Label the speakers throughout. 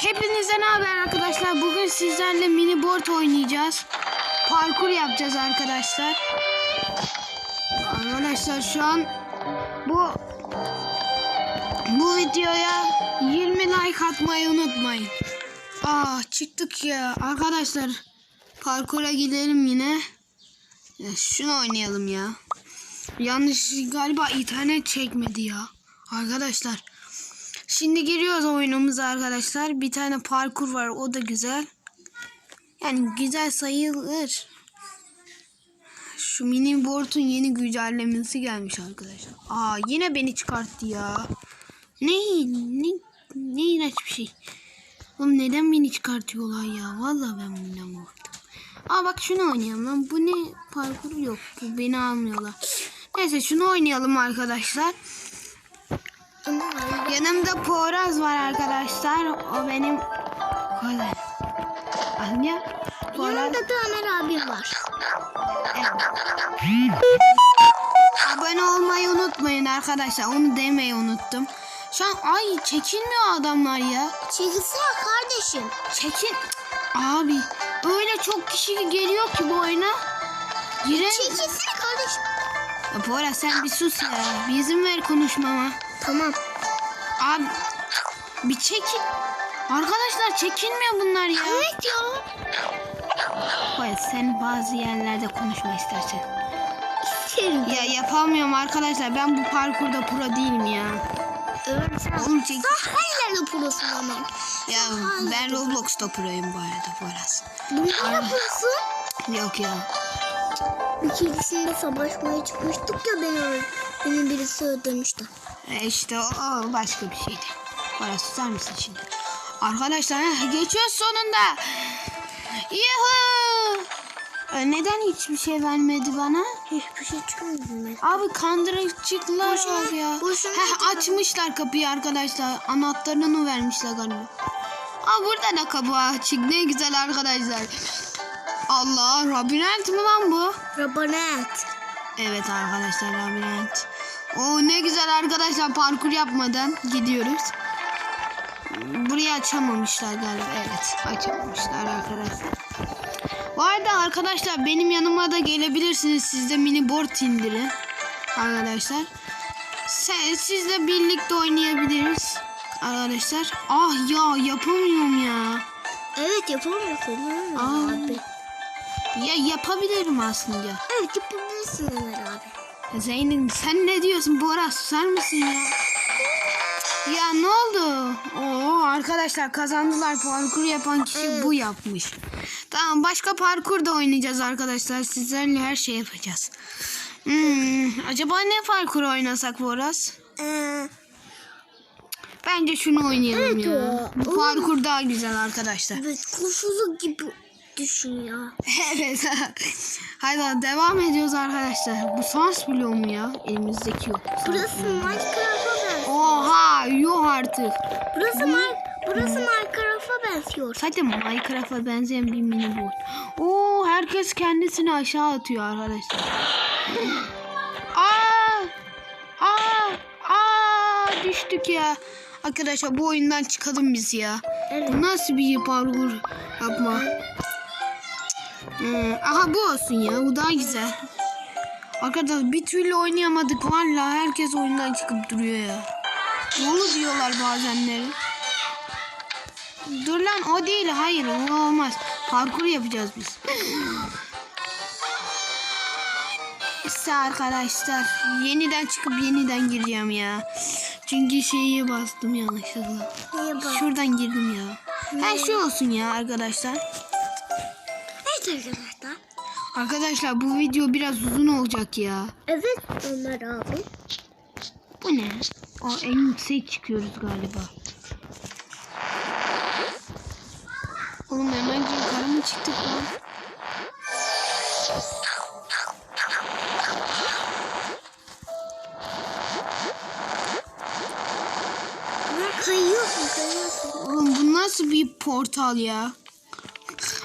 Speaker 1: Hepinize ne haber arkadaşlar? Bugün sizlerle mini board oynayacağız. Parkur yapacağız arkadaşlar. Arkadaşlar şu an bu bu videoya 20 like atmayı unutmayın. Aa çıktık ya. Arkadaşlar parkura gidelim yine. Ya şunu oynayalım ya. Yanlış galiba internet çekmedi ya. Arkadaşlar Şimdi giriyoruz oyunumuza arkadaşlar. Bir tane parkur var. O da güzel. Yani güzel sayılır. Şu mini board'un yeni güncellemesi gelmiş arkadaşlar. Aa yine beni çıkarttı ya. Ne ne ne iğrenç bir şey. Oğlum neden beni çıkartıyorlar ya? Vallahi ben bundan korktum. Aa bak şunu oynayalım lan. Bu ne parkur yok. Bu beni almıyorlar. Neyse şunu oynayalım arkadaşlar. Yanımda Poyraz var arkadaşlar. O benim kolay. Anya. Poyraz.
Speaker 2: Yanında da Ömer abim var.
Speaker 1: Abone olmayı unutmayın arkadaşlar. Onu demeyi unuttum. Şu an ay çekilmiyor adamlar ya.
Speaker 2: Çekilsene kardeşim.
Speaker 1: Çekil. Abi öyle çok kişi geliyor ki bu oyuna. Giren.
Speaker 2: Çekilsene kardeşim.
Speaker 1: Poyraz sen bir sus ya. Bir izin ver konuşmama.
Speaker 2: Tamam.
Speaker 1: Abi bir çekil. Arkadaşlar çekilmiyor bunlar ya.
Speaker 2: Evet ya.
Speaker 1: Poyraz sen bazı yerlerde konuşma istersen.
Speaker 2: İsterim.
Speaker 1: Ya yapamıyorum arkadaşlar. Ben bu parkurda pro değilim ya.
Speaker 2: Sen.
Speaker 1: Oğlum çek.
Speaker 2: Sen hangilerle prosun Ömer?
Speaker 1: Ya ben Roblox'ta proyum bu arada Poyraz.
Speaker 2: Bunda da prosun.
Speaker 1: Yok ya.
Speaker 2: Bir keresinde savaşmaya çıkmıştık ya beni öl. Beni birisi öldürmüştü.
Speaker 1: E işte o, başka bir şeydi. Poyraz tutar mısın şimdi? Arkadaşlar heh, geçiyoruz sonunda. Yuhu. E, Neden hiçbir şey vermedi bana?
Speaker 2: Hiçbir şey çıkmadı ben.
Speaker 1: Abi kandırıcılar
Speaker 2: Boşuna-
Speaker 1: var ya.
Speaker 2: boşuna
Speaker 1: Heh, açmışlar kapıyı arkadaşlar. Anahtarını vermişler galiba. Aa burada da kapı açık. Ne güzel arkadaşlar. Allah labirent mi lan bu?
Speaker 2: Rabanet.
Speaker 1: Evet arkadaşlar labirent. Oo ne güzel arkadaşlar parkur yapmadan gidiyoruz. Burayı açamamışlar galiba. Evet açamamışlar arkadaşlar. Bu arada arkadaşlar benim yanıma da gelebilirsiniz. Siz de mini board indirin. Arkadaşlar. Sen, sizle birlikte oynayabiliriz. Arkadaşlar. Ah ya yapamıyorum ya.
Speaker 2: Evet yapamıyorsun
Speaker 1: Aa.
Speaker 2: abi?
Speaker 1: Ya yapabilirim aslında.
Speaker 2: Evet yapabilirsin Ömer abi.
Speaker 1: Zeynep sen ne diyorsun Bora susar mısın ya? Ya ne oldu? Oo arkadaşlar kazandılar parkur yapan kişi bu yapmış. Tamam başka parkur da oynayacağız arkadaşlar. Sizlerle her şey yapacağız. Hmm, acaba ne parkur oynasak Boraz?
Speaker 2: Ee,
Speaker 1: Bence şunu oynayalım
Speaker 2: Evet
Speaker 1: ya.
Speaker 2: ya.
Speaker 1: Bu parkur daha güzel arkadaşlar.
Speaker 2: evet koşulu gibi düşün ya.
Speaker 1: evet. Hadi devam ediyoruz arkadaşlar. Bu sans bloğu mu ya? Elimizdeki yok.
Speaker 2: Burası Minecraft'a benziyor.
Speaker 1: Oha yok artık.
Speaker 2: Burası Mar Burası Minecraft'a benziyor.
Speaker 1: Zaten Minecraft'a benzeyen bir mini board. Oo herkes kendisini aşağı atıyor arkadaşlar. Aa! Aa! Aa! Düştük ya. Arkadaşlar bu oyundan çıkalım biz ya.
Speaker 2: Evet.
Speaker 1: Bu nasıl bir parkur yapma? Hmm, aha bu olsun ya. Bu daha güzel. Arkadaşlar bir türlü oynayamadık. Valla herkes oyundan çıkıp duruyor ya. Dolu diyorlar bazenleri. Dur lan o değil. Hayır o olmaz. Parkur yapacağız biz. İşte arkadaşlar. Yeniden çıkıp yeniden gireceğim ya. Çünkü şeyi bastım yanlışlıkla. Şuradan girdim ya. Her şey olsun ya arkadaşlar.
Speaker 2: Evet arkadaşlar.
Speaker 1: Arkadaşlar bu video biraz uzun olacak ya.
Speaker 2: Evet Ömer abi.
Speaker 1: Bu ne? O en yüksek çıkıyoruz galiba. Oğlum hemen yukarı mı çıktık lan?
Speaker 2: Kayıyorsun kayıyorsun.
Speaker 1: Oğlum bu nasıl bir portal ya?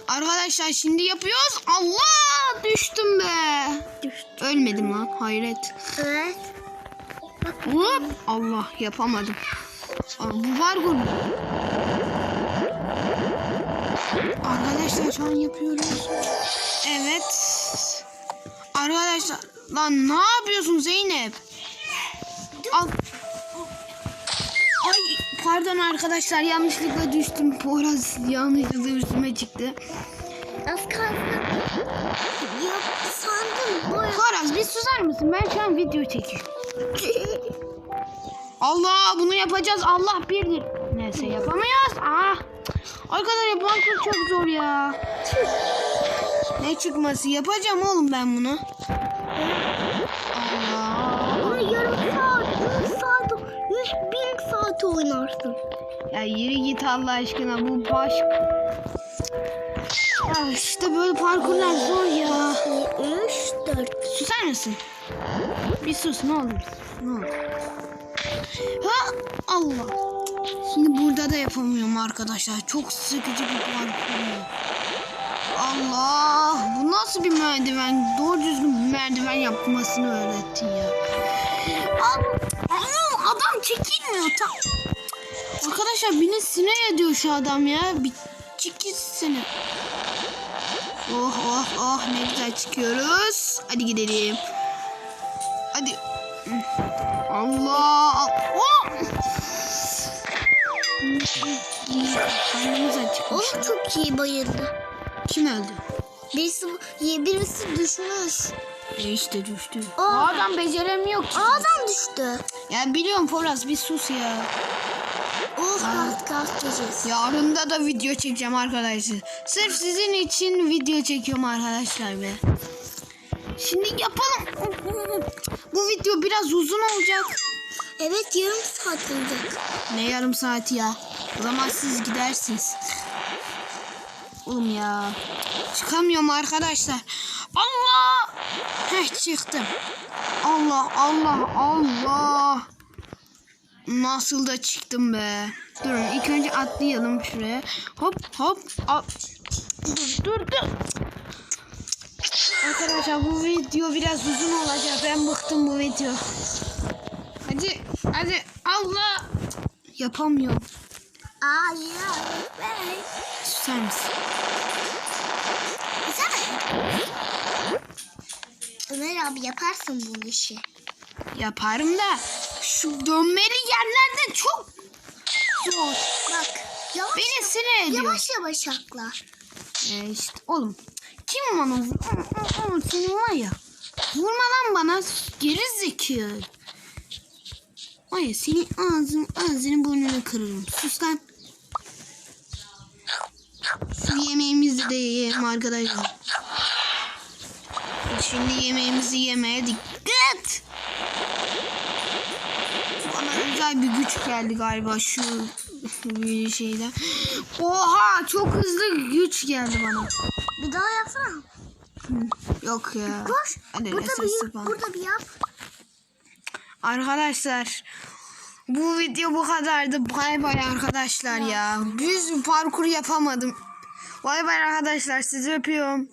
Speaker 1: Arkadaşlar şimdi yapıyoruz. Allah düştüm be.
Speaker 2: Düştü.
Speaker 1: Ölmedim lan hayret.
Speaker 2: Evet.
Speaker 1: Hop Allah yapamadım. Aa, bu var gol. Arkadaşlar şu an yapıyoruz. Evet. Arkadaşlar lan ne yapıyorsun Zeynep? Al. Ay pardon arkadaşlar yanlışlıkla düştüm. Poyraz yanlışlıkla üstüme çıktı.
Speaker 2: Az kalsın. Yok sandım. Boya.
Speaker 1: Poyraz bir susar mısın? Ben şu an video çekiyorum. Allah bunu yapacağız. Allah birdir. Neyse yapamayız. Ah. Arkadaşlar parkur çok zor ya. Ne çıkması? Yapacağım oğlum ben bunu.
Speaker 2: Saat oynarsın.
Speaker 1: Ya yürü git Allah aşkına bu baş... Ya işte böyle parkurlar zor ya.
Speaker 2: 3, 4.
Speaker 1: Susar mısın? Bir sus ne olur. Ne olur. Ha Allah. Şimdi burada da yapamıyorum arkadaşlar. Çok sıkıcı bir parkur. Allah. Bu nasıl bir merdiven? Doğru düzgün bir merdiven yapmasını öğrettin ya. Al- Allah'ım adam çekilmiyor. Ta arkadaşlar beni sinir ediyor şu adam ya. Bir çekilsene. Oh oh oh ne güzel çıkıyoruz. Hadi gidelim. Hadi. Allah. Oh.
Speaker 2: Oğlum çok iyi bayıldı.
Speaker 1: Kim öldü?
Speaker 2: Birisi, birisi düşmüş.
Speaker 1: E işte düştü.
Speaker 2: Aa.
Speaker 1: O adam beceremiyor ki.
Speaker 2: Ağdan düştü.
Speaker 1: Ya biliyorum Poraz bir sus ya.
Speaker 2: Oh kast kast gecesi.
Speaker 1: Yarın da video çekeceğim arkadaşlar. Sırf sizin için video çekiyorum arkadaşlar be. Şimdi yapalım. Bu video biraz uzun olacak.
Speaker 2: Evet yarım saat olacak.
Speaker 1: Ne yarım saati ya? O zaman siz gidersiniz. Oğlum ya. Çıkamıyorum arkadaşlar. Allah! Heh çıktım. Allah Allah Allah. Nasıl da çıktım be. Durun ilk önce atlayalım şuraya. Hop hop. hop. Dur dur dur. Arkadaşlar bu video biraz uzun olacak. Ben bıktım bu video. Hadi hadi Allah. Yapamıyorum.
Speaker 2: Aa ya. Bey.
Speaker 1: Susar mısın?
Speaker 2: Ömer abi yaparsın bu işi.
Speaker 1: Yaparım da şu dönmeli yerlerden çok zor.
Speaker 2: Bak. Yavaş
Speaker 1: Beni sinir ediyor.
Speaker 2: yavaş yavaş atla.
Speaker 1: Ee, işte oğlum kim bana vur? Senin var ya. Vurma lan bana geri zekalı. Var ya senin ağzın ağzını burnunu kırarım. Sus lan. Şu yemeğimizi de yiyelim arkadaşlar. Şimdi yemeğimizi yemeye dikkat. Bana özel bir güç geldi galiba şu bir şeyden. Oha çok hızlı güç geldi bana.
Speaker 2: Bir daha yapsana.
Speaker 1: Yok ya.
Speaker 2: Koş.
Speaker 1: Hadi
Speaker 2: Burada bir. Burada bir yap.
Speaker 1: Arkadaşlar bu video bu kadardı. Bay bay arkadaşlar ya. Düz parkur yapamadım. Bay bay arkadaşlar sizi öpüyorum.